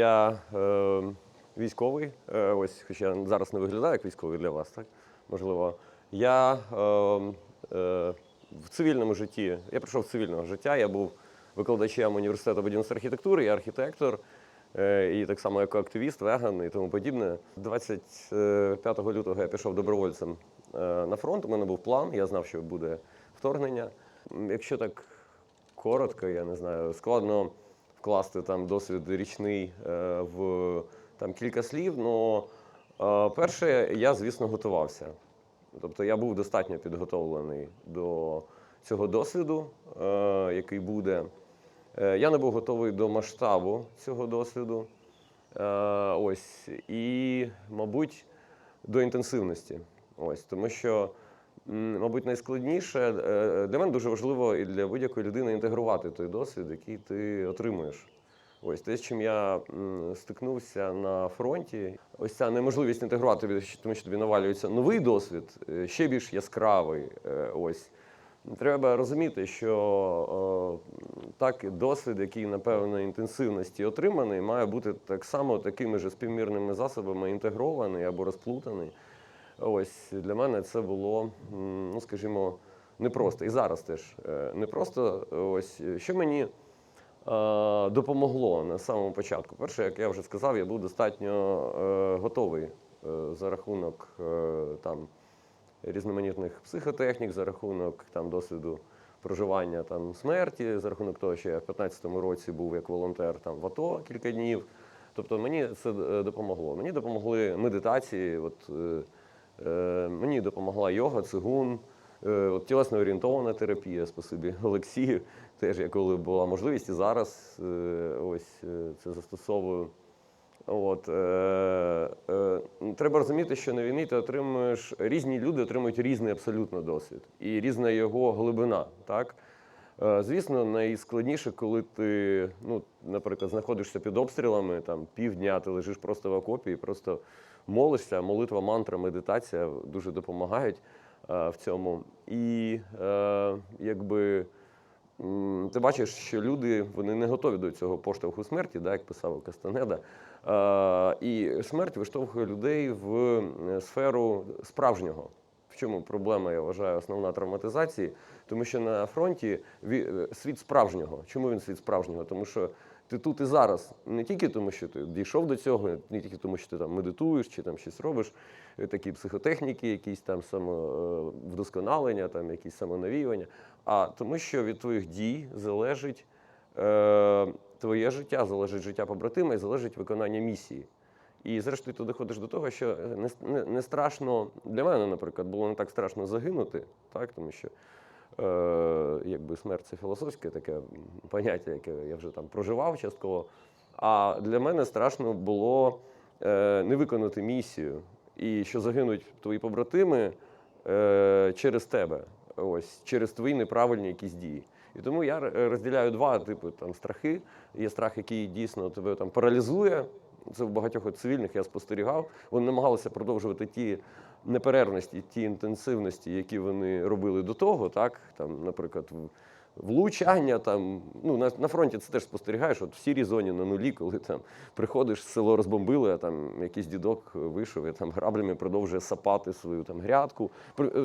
я е, військовий, е, ось, хоча зараз не виглядаю як військовий для вас, так? Можливо. Я е, е, в цивільному житті, я прийшов з цивільного життя, я був викладачем університету будівництва архітектури, я архітектор, е, і так само як активіст, веган і тому подібне. 25 лютого я пішов добровольцем е, на фронт. У мене був план, я знав, що буде вторгнення. Якщо так коротко, я не знаю, складно вкласти там досвід річний е, в там кілька слів. але перше, я, звісно, готувався. Тобто я був достатньо підготовлений до цього досвіду, е, який буде. Я не був готовий до масштабу цього досвіду. Ось, і, мабуть, до інтенсивності. Ось, тому що, мабуть, найскладніше е, для мене дуже важливо і для будь-якої людини інтегрувати той досвід, який ти отримуєш. Ось те, з чим я стикнувся на фронті, ось ця неможливість інтегрувати, тому що тобі навалюється новий досвід, е, ще більш яскравий. е, Ось. Треба розуміти, що е, так досвід, який на певної інтенсивності отриманий, має бути так само такими ж співмірними засобами інтегрований або розплутаний. Ось для мене це було, ну скажімо, непросто. І зараз теж е, непросто. Ось що мені е, допомогло на самому початку. Перше, як я вже сказав, я був достатньо е, готовий е, за рахунок е, там різноманітних психотехнік, за рахунок там досвіду проживання там смерті, за рахунок того, що я в 15-му році був як волонтер там в АТО кілька днів. Тобто мені це е, допомогло. Мені допомогли медитації. От, е, е, мені допомогла йога, цигун, е, тілесно орієнтована терапія, спасибі Олексію. Теж я коли була можливість і зараз е, ось е, це застосовую. От, е, е, треба розуміти, що на війні ти отримуєш різні люди отримують різний абсолютно досвід і різна його глибина. Так? Е, звісно, найскладніше, коли ти, ну, наприклад, знаходишся під обстрілами, там півдня ти лежиш просто в окопі і просто молишся. Молитва, мантра, медитація дуже допомагають е, в цьому. І е, якби. Ти бачиш, що люди вони не готові до цього поштовху смерті, да, як писав Кастанеда. Е, і смерть виштовхує людей в е, сферу справжнього. В чому проблема, я вважаю, основна травматизації? Тому що на фронті е, світ справжнього. Чому він світ справжнього? Тому що ти тут і зараз не тільки тому, що ти дійшов до цього, не тільки тому, що ти там медитуєш чи там щось робиш, е, такі психотехніки, якісь там самовдосконалення, там якісь самонавіювання, а тому, що від твоїх дій залежить е, твоє життя, залежить життя побратима і залежить виконання місії. І зрештою ти доходиш до того, що не, не, не страшно для мене, наприклад, було не так страшно загинути, так, тому що е, якби смерть це філософське таке поняття, яке я вже там проживав частково. А для мене страшно було е, не виконати місію, і що загинуть твої побратими е, через тебе, ось, через твої неправильні якісь дії. І тому я розділяю два типи там страхи. Є страх, який дійсно тебе там паралізує. Це в багатьох цивільних я спостерігав. Вони намагалися продовжувати ті неперервності, ті інтенсивності, які вони робили до того. Так, там, наприклад, влучання там. Ну на, на фронті це теж спостерігаєш. От в сірій зоні на нулі, коли там приходиш, село розбомбили, а там якийсь дідок вийшов і там граблями продовжує сапати свою там грядку.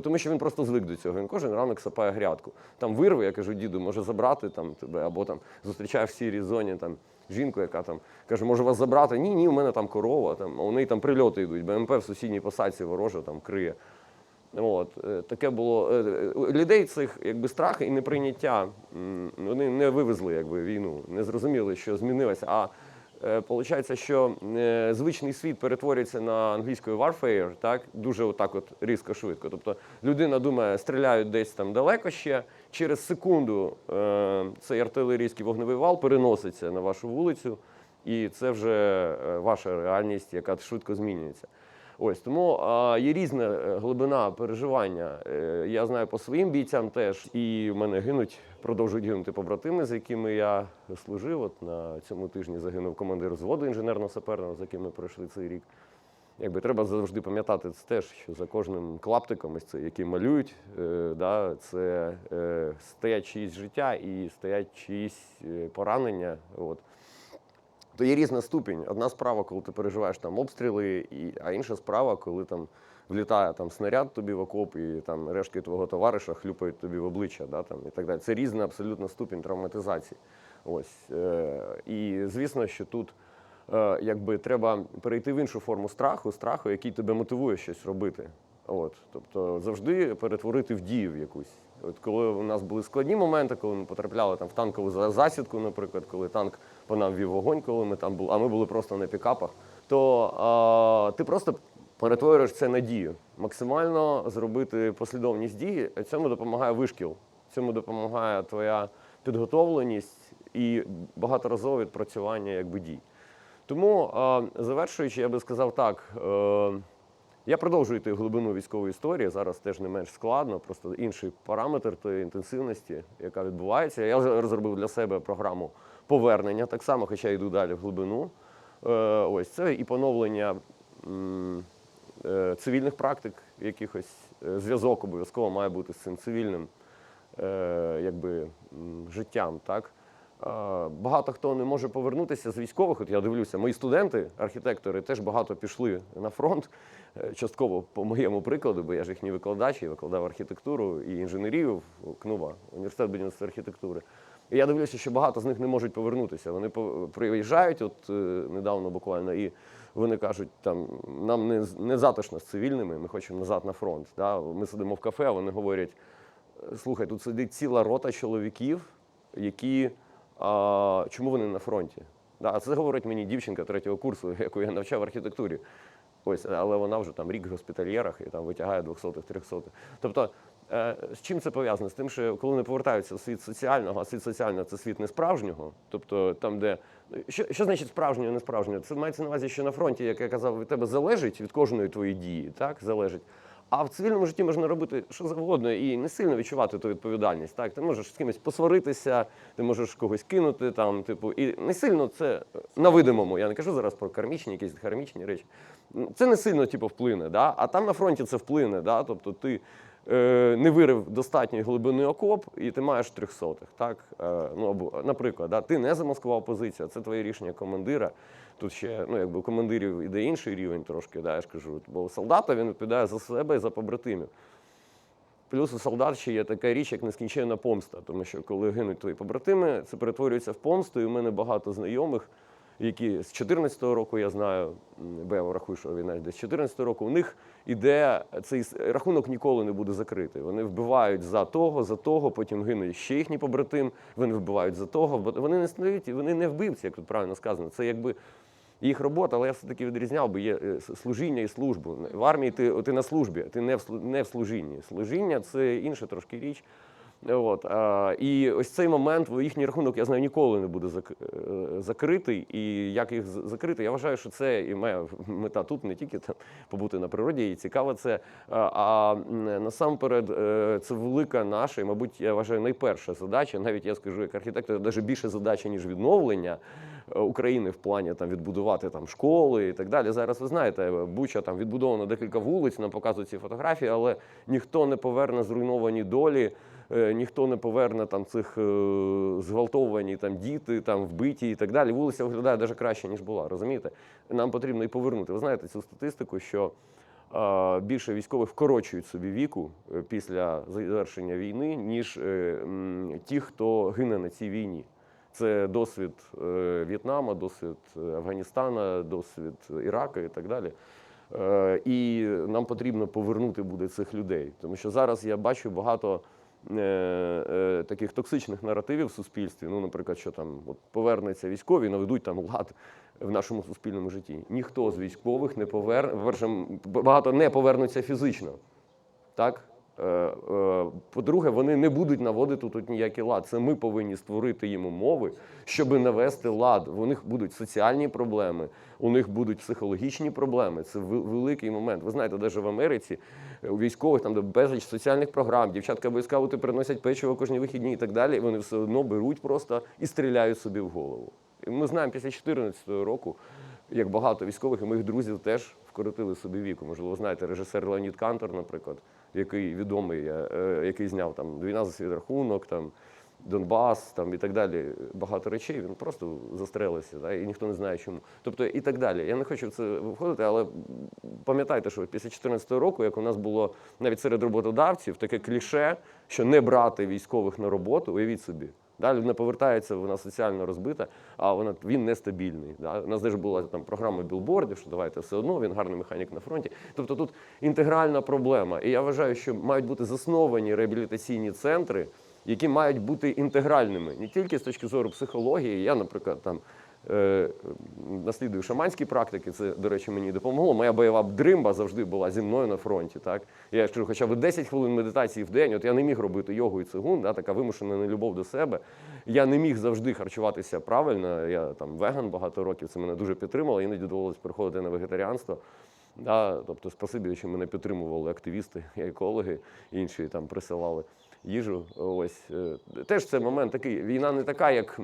Тому що він просто звик до цього. Він кожен ранок сапає грядку. Там вирви, я кажу, діду, може забрати там тебе, або там зустрічає в сірій зоні там жінку, яка там каже, може вас забрати? Ні, ні, у мене там корова, там, а у неї там прильоти йдуть, БМП в сусідній посадці ворожа там криє. От, е, таке було. е, е, Людей цих якби страх і неприйняття, вони не вивезли якби, війну, не зрозуміли, що змінилося. Получається, що е, звичний світ перетворюється на англійською warfare, так дуже отак, от різко швидко. Тобто людина думає, стріляють десь там далеко ще. Через секунду е, цей артилерійський вогневий вал переноситься на вашу вулицю, і це вже е, ваша реальність, яка швидко змінюється. Ось тому а, є різна е, глибина переживання. Е, Я знаю по своїм бійцям теж, і в мене гинуть, продовжують гинути побратими, з якими я служив. От на цьому тижні загинув командир взводу інженерно-саперного, з яким ми пройшли цей рік. Якби треба завжди пам'ятати це теж, що за кожним клаптиком, ось це, який малюють, е, да, це е, стоять чиїсь життя і стоять чиїсь е, поранення. От. То є різна ступінь. Одна справа, коли ти переживаєш там обстріли, і, а інша справа, коли там влітає там снаряд тобі в окоп, і там рештки твого товариша хлюпають тобі в обличчя, да, там, і так далі. Це різна абсолютно ступінь травматизації. Ось. Е, і звісно, що тут е, якби треба перейти в іншу форму страху, страху, який тебе мотивує щось робити. От, тобто завжди перетворити в дію якусь. От коли у нас були складні моменти, коли ми потрапляли там в танкову засідку, наприклад, коли танк по нам вів вогонь, коли ми там були, а ми були просто на пікапах, то а, ти просто перетворюєш це на дію. Максимально зробити послідовність дії. Цьому допомагає вишкіл, цьому допомагає твоя підготовленість і багаторазове відпрацювання якби дій. Тому, а, завершуючи, я би сказав так. е, я продовжую йти глибину військової історії. Зараз теж не менш складно, просто інший параметр тої інтенсивності, яка відбувається. Я розробив для себе програму повернення, так само, хоча йду далі в глибину. Е, Ось це і поновлення е, цивільних практик, якихось Е, зв'язок обов'язково має бути з цим цивільним якби, життям. Так? Е, Багато хто не може повернутися з військових. От я дивлюся, мої студенти, архітектори, теж багато пішли на фронт. Е, Частково по моєму прикладу, бо я ж їхній викладач, я викладав архітектуру і інженерію в КНУВА, університет будівництва архітектури. І я дивлюся, що багато з них не можуть повернутися. Вони приїжджають, от е, недавно буквально, і вони кажуть, там нам не, не затишно з цивільними, ми хочемо назад на фронт. Да? Ми сидимо в кафе, вони говорять: слухай, тут сидить ціла рота чоловіків, які а, чому вони на фронті? Да, це говорить мені дівчинка третього курсу, яку я навчав архітектурі. Ось, але вона вже там рік в госпітальєрах і там витягає 200-х, 300 Тобто, е, з чим це пов'язано? З тим, що коли вони повертаються в світ соціального, а світ соціального це світ несправжнього, тобто там, де що, що значить справжнього, несправжнього? Це мається на увазі, що на фронті, як я казав, від тебе залежить від кожної твоєї дії, так залежить. А в цивільному житті можна робити що завгодно і не сильно відчувати ту відповідальність. Так, ти можеш з кимось посваритися, ти можеш когось кинути там, типу, і не сильно це на видимому. Я не кажу зараз про кармічні, якісь кармічні речі. Це не сильно типу, вплине, да? а там на фронті це вплине. Да? Тобто ти е, не вирив достатньої глибини окоп, і ти маєш трьохсотих. Так? Е, ну, або, наприклад, да? ти не замаскував позицію, це твоє рішення командира. Тут ще ну, якби командирів іде інший рівень трошки, да, я ж кажу. Бо солдата він відповідає за себе і за побратимів. Плюс у солдат ще є така річ, як нескінченна помста, тому що коли гинуть твої побратими, це перетворюється в помсту. І в мене багато знайомих, які з 14-го року я знаю, бо я рахую, що навіть десь з 14-го року, у них іде цей рахунок ніколи не буде закритий. Вони вбивають за того, за того, потім гинуть ще їхній побратим, вони вбивають за того, вони не стають, вони не вбивці, як тут правильно сказано. Це якби їх робота, але я все-таки відрізняв, бо є е, служіння і службу. В армії ти, ти на службі, ти не в, не в служінні. Служіння це інша трошки річ. От, а, і ось цей момент, їхній рахунок, я знаю, ніколи не буде зак, е, закритий. І як їх закрити, я вважаю, що це і моя мета тут не тільки там побути на природі, і цікаво це. А, а насамперед, е, це велика наша, і, мабуть, я вважаю, найперша задача. Навіть я скажу, як архітектор, навіть більше задача, ніж відновлення України в плані там відбудувати там школи і так далі. Зараз ви знаєте, Буча там відбудовано декілька вулиць, нам показують ці фотографії, але ніхто не поверне зруйновані долі. е, Ніхто не поверне там цих е, зґвалтовані там діти, там вбиті і так далі. Вулиця виглядає навіть краще ніж була. Розумієте? Нам потрібно і повернути. Ви знаєте цю статистику, що е, більше військових вкорочують собі віку е, після завершення війни, ніж е, м, ті, хто гине на цій війні. Це досвід е, В'єтнама, досвід е, Афганістана, досвід Іраку і так далі. Е, І нам потрібно повернути буде цих людей. Тому що зараз я бачу багато таких токсичних наративів в суспільстві. Ну, наприклад, що там от повернеться військові, наведуть там лад в нашому суспільному житті. Ніхто з військових не поверне, багато не повернуться фізично. Так? Е, е, По-друге, вони не будуть наводити тут ніякий лад. Це ми повинні створити їм умови, щоб навести лад. У них будуть соціальні проблеми, у них будуть психологічні проблеми. Це великий момент. Ви знаєте, навіть в Америці е, у військових там безліч соціальних програм, дівчатка бойскаути приносять печиво кожні вихідні і так далі. Вони все одно беруть просто і стріляють собі в голову. І ми знаємо після 2014 року, як багато військових і моїх друзів теж вкоротили собі віку. Можливо, знаєте, режисер Леонід Кантор, наприклад, який відомий, е, е, який зняв там Війна за свій рахунок, там Донбас там і так далі, багато речей, він просто застрелився, да, і ніхто не знає чому. Тобто і так далі. Я не хочу в це входити, але пам'ятайте, що після 2014 року, як у нас було навіть серед роботодавців, таке кліше, що не брати військових на роботу, уявіть собі. Да, людина повертається, вона соціально розбита, а вона він нестабільний. Да. У нас теж була там програма білбордів, що давайте все одно, він гарний механік на фронті. Тобто тут інтегральна проблема. І я вважаю, що мають бути засновані реабілітаційні центри, які мають бути інтегральними не тільки з точки зору психології. Я, наприклад, там наслідую шаманські практики. Це, до речі, мені допомогло. Моя бойова дримба завжди була зі мною на фронті. Так я кажу, хоча б 10 хвилин медитації в день. От я не міг робити йогу і цигун, да, така вимушена нелюбов до себе. Я не міг завжди харчуватися правильно. Я там веган багато років. Це мене дуже підтримало. Іноді довелося переходити на вегетаріанство. Да, тобто, спасибі, що мене підтримували активісти, екологи, інші там присилали їжу. Ось е, теж це момент такий. Війна не така, як,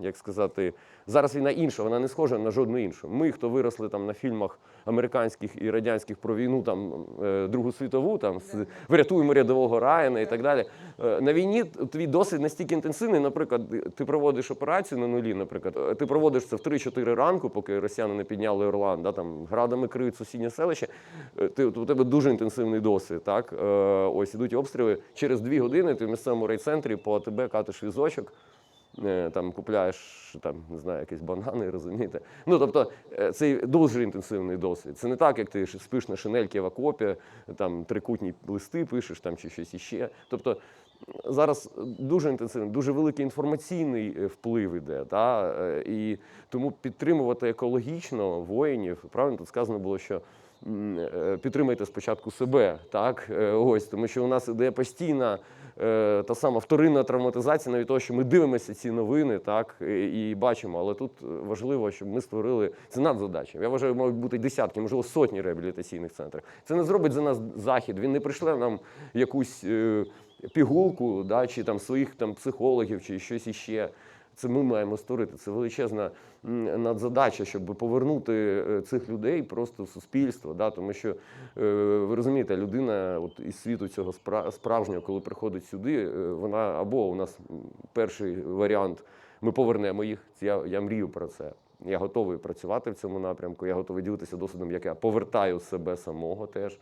як сказати, зараз війна інша, вона не схожа на жодну іншу. Ми, хто виросли там на фільмах американських і радянських про війну, там е, Другу світову, там з врятуємо рядового Райана і так далі. е, На війні твій досвід настільки інтенсивний. Наприклад, ти проводиш операцію на нулі, наприклад, е, ти проводиш це в 3-4 ранку, поки росіяни не підняли Орлан, да, там градами криють сусіднє селище. Ти у тебе дуже інтенсивний досвід. Так ось ідуть обстріли. Через дві години ти в місцевому райцентрі по АТБ катиш візочок. Е, Там купляєш там, не знаю, якісь банани, розумієте? Ну тобто е, це дуже інтенсивний досвід. Це не так, як ти спиш на шинельки в окопі, там трикутні листи пишеш там чи щось іще. Тобто зараз дуже інтенсивний, дуже великий інформаційний е, вплив іде. Та? І тому підтримувати екологічно воїнів, правильно тут сказано було, що підтримайте спочатку себе, так? Е, Ось, тому що у нас іде постійна е, та сама вторинна травматизація навіть того, що ми дивимося ці новини, так і бачимо. Але тут важливо, щоб ми створили це надзадача. Я вважаю, мають бути десятки, можливо, сотні реабілітаційних центрів. Це не зробить за нас захід. Він не прийшле нам якусь е, пігулку, да, чи там своїх там психологів, чи щось іще. Це ми маємо створити. Це величезна надзадача, щоб повернути е, цих людей просто в суспільство. Да? Тому що е, ви розумієте, людина от із світу цього спра- справжнього, коли приходить сюди, е, вона або у нас перший варіант, ми повернемо їх. Я, я мрію про це. Я готовий працювати в цьому напрямку. Я готовий ділитися досвідом, як я повертаю себе самого теж.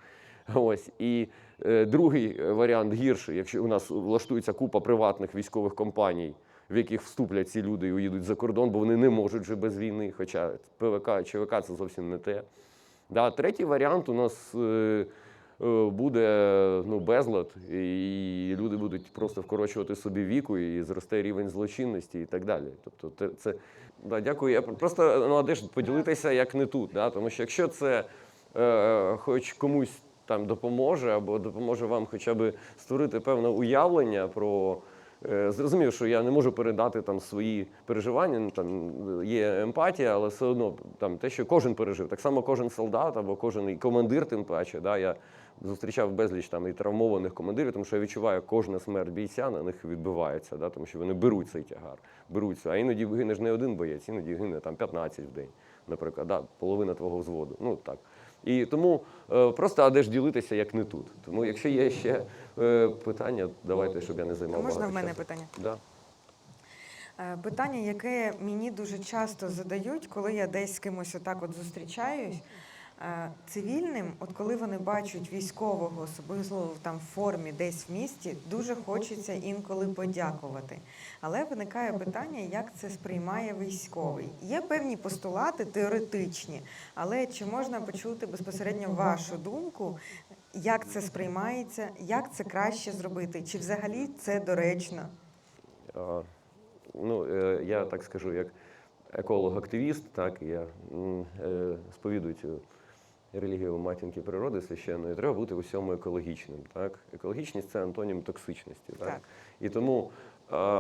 Ось і е, другий варіант гірший, якщо у нас влаштується купа приватних військових компаній, в яких вступлять ці люди і уїдуть за кордон, бо вони не можуть вже без війни. Хоча ПВК ЧВК це зовсім не те. Да, третій варіант у нас е, е, буде ну, безлад, і люди будуть просто вкорочувати собі віку, і зросте рівень злочинності і так далі. Тобто, це да, дякую. Я просто ну, а де ж поділитися як не тут. Да? Тому що якщо це е, хоч комусь там допоможе, або допоможе вам хоча б створити певне уявлення про. Е, Зрозумів, що я не можу передати там свої переживання. ну, Там є емпатія, але все одно там те, що кожен пережив. Так само кожен солдат або кожен командир, тим паче. Да, я зустрічав безліч там і травмованих командирів, тому що я відчуваю, кожна смерть бійця на них відбивається, да, тому що вони беруть цей тягар, беруть це. А іноді гине ж не один боєць, іноді гине там 15 в день, наприклад, да, половина твого взводу. Ну так. І тому е, просто а де ж ділитися, як не тут. Тому, якщо є ще е, питання, давайте, щоб я не займав. Можна багато в мене часу. питання? Да. Е, Питання, яке мені дуже часто задають, коли я десь з кимось отак от зустрічаюсь. Е, Цивільним, от коли вони бачать військового, особливо там формі десь в місті, дуже хочеться інколи подякувати. Але виникає питання, як це сприймає військовий. Є певні постулати теоретичні, але чи можна почути безпосередньо вашу думку, як це сприймається, як це краще зробити, чи взагалі це доречно? А, Ну, е, я так скажу, як еколог-активіст, так, я е, сповідую цю релігію матінки природи священної, треба бути в усьому екологічним. Так? Екологічність це антонім токсичності. Так? Так. І тому,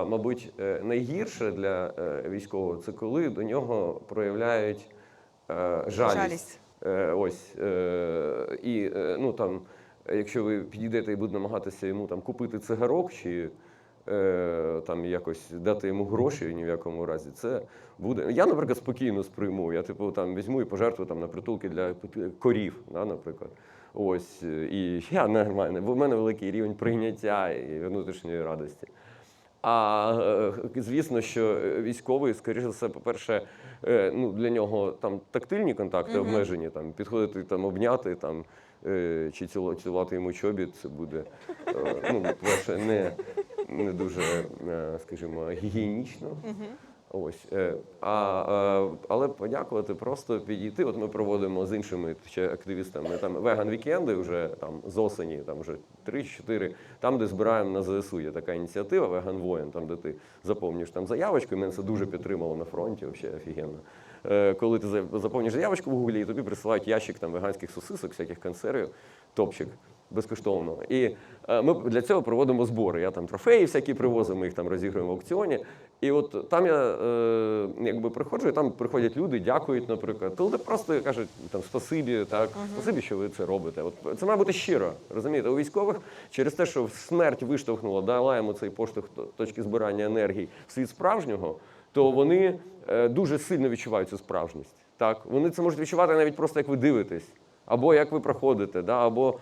мабуть, е, найгірше для е, військового це коли до нього проявляють е, жалість. Жалість. Ось і ну там, якщо ви підійдете і будете намагатися йому там купити цигарок чи там якось дати йому гроші ні в якому разі, це буде. Я, наприклад, спокійно сприйму. Я типу там візьму і пожертвую там на притулки для корів, да, наприклад. Ось е, і я нормально, бо в мене великий рівень прийняття і внутрішньої радості. А е, звісно, що військовий, скоріше все, по-перше, е, ну, для нього там тактильні контакти обмежені, там, підходити, там, обняти там, е, чи цілувати йому чобіт, це буде е, ну, по-перше, не, не дуже, е, скажімо, гігієнічно. Ось. е, А, е, але подякувати, просто підійти. От ми проводимо з іншими ще активістами там веган вікенди вже там з осені, там вже 3-4, там, де збираємо на ЗСУ. Є така ініціатива Веган воїн, там де ти заповнюєш там заявочку, мене це дуже підтримало на фронті, взагалі офігенно. Коли ти за- заповнюєш заявочку в Гуглі, і тобі присилають ящик там веганських сосисок, всяких консервів, топчик безкоштовно. І е, ми для цього проводимо збори. Я там трофеї всякі привозив, ми їх там розігруємо в аукціоні. І от там я е, якби приходжу, і там приходять люди, дякують, наприклад. Люди просто кажуть там спасибі, так, спасибі, що ви це робите. От це має бути щиро. Розумієте, у військових через те, що смерть виштовхнула, дала йому цей поштовх точки збирання енергії в світ справжнього, то вони е, дуже сильно відчувають цю справжність. Так, вони це можуть відчувати навіть просто як ви дивитесь, або як ви проходите, да, або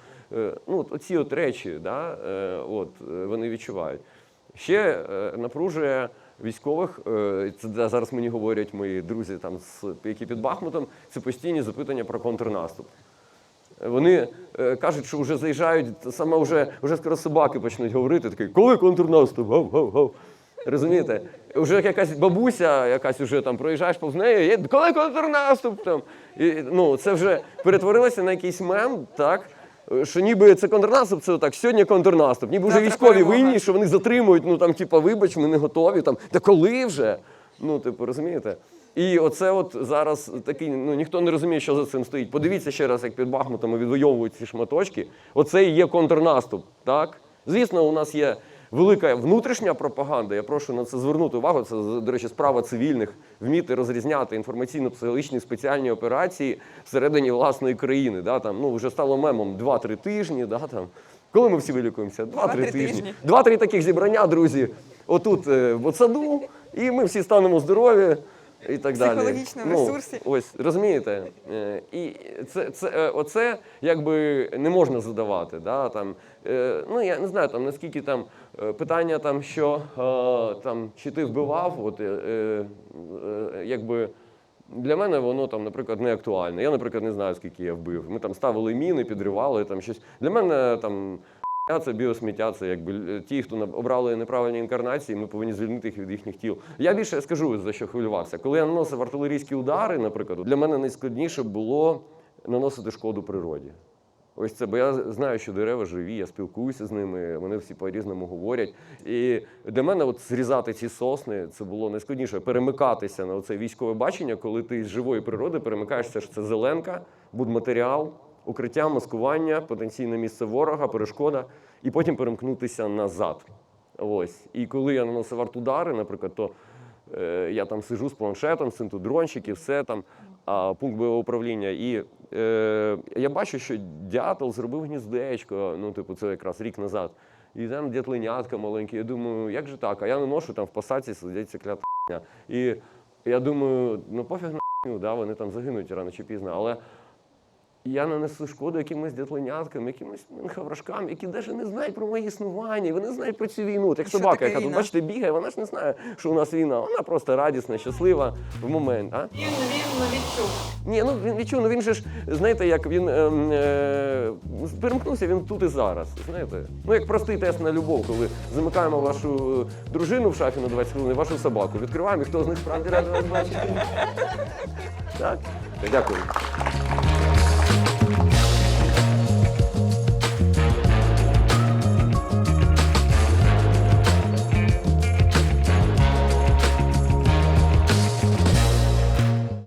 ну, от оці от речі, да, е, от, е, вони відчувають. Ще е, напружує військових, е, це зараз мені говорять мої друзі, там, які під Бахмутом, це постійні запитання про контрнаступ. Вони е, кажуть, що вже заїжджають, саме вже, вже скоро собаки почнуть говорити, такий, коли контрнаступ? Гав, гав, гав. Розумієте? Вже якась бабуся, якась уже там проїжджаєш повз неї, є, коли контрнаступ? Там. І, ну, це вже перетворилося на якийсь мем, так? Що ніби це контрнаступ, це так, сьогодні контрнаступ. Ніби вже військові винні, що вони затримують, ну там, типа, вибач, ми не готові. Там, та коли вже? Ну, типу, розумієте? І оце от зараз такий, ну ніхто не розуміє, що за цим стоїть. Подивіться ще раз, як під Бахмутом відвоюють ці шматочки. Оце і є контрнаступ. Так? Звісно, у нас є велика внутрішня пропаганда. Я прошу на це звернути увагу. Це, до речі, справа цивільних вміти розрізняти інформаційно-психологічні спеціальні операції всередині власної країни. Да? Там, ну, вже стало мемом 2-3 тижні. Да? Там. Коли ми всі вилікуємося? 2-3 Два-три тижні. Два-три таких зібрання, друзі, отут е, в саду, і ми всі станемо здорові. І так далі. Психологічному Ну, ресурсі. Ось розумієте, Е, і це, це е, оце якби не можна задавати. Да? Там, ну я не знаю, там наскільки там питання, там що е, там чи ти вбивав, от е, е, е, якби. Для мене воно там, наприклад, не актуальне. Я, наприклад, не знаю, скільки я вбив. Ми там ставили міни, підривали там щось. Для мене там це біосміття, це якби е, ті, хто обрали неправильні інкарнації, ми повинні звільнити їх від їхніх тіл. Я більше скажу за що хвилювався. Коли я наносив артилерійські удари, наприклад, для мене найскладніше було наносити шкоду природі. Ось це, бо я знаю, що дерева живі, я спілкуюся з ними, вони всі по-різному говорять. І для мене от зрізати ці сосни це було найскладніше. Перемикатися на це військове бачення, коли ти з живої природи перемикаєшся, що це зеленка, будматеріал, укриття, маскування, потенційне місце ворога, перешкода, і потім перемкнутися назад. Ось. І коли я наносив артудари, наприклад, то е, я там сижу з планшетом, дрончики, все там, а, пункт бойового управління. І е, я бачу, що дятел зробив гніздечко, ну, типу, це якраз рік назад. І там дятленятка маленькі. Я думаю, як же так? А я не ношу там в посадці сидять ця клята. І я думаю, ну пофіг на да, вони там загинуть рано чи пізно. Але я нанесу шкоду якимось дятленяткам, якимось хаврашкам, які навіть не знають про моє існування, вони знають про цю війну. От як Що собака, яка тут, бачите, бігає, вона ж не знає, що у нас війна. Вона просто радісна, щаслива в момент. А? Він він відчув. Ні, ну він відчув, ну він же ж, знаєте, як він ем, е, перемкнувся, він тут і зараз. Знаєте? Ну як простий тест на любов, коли замикаємо вашу е, дружину в шафі на 20 хвилин, і вашу собаку. Відкриваємо, і хто з них справді радий вас бачити. Так? Дякую.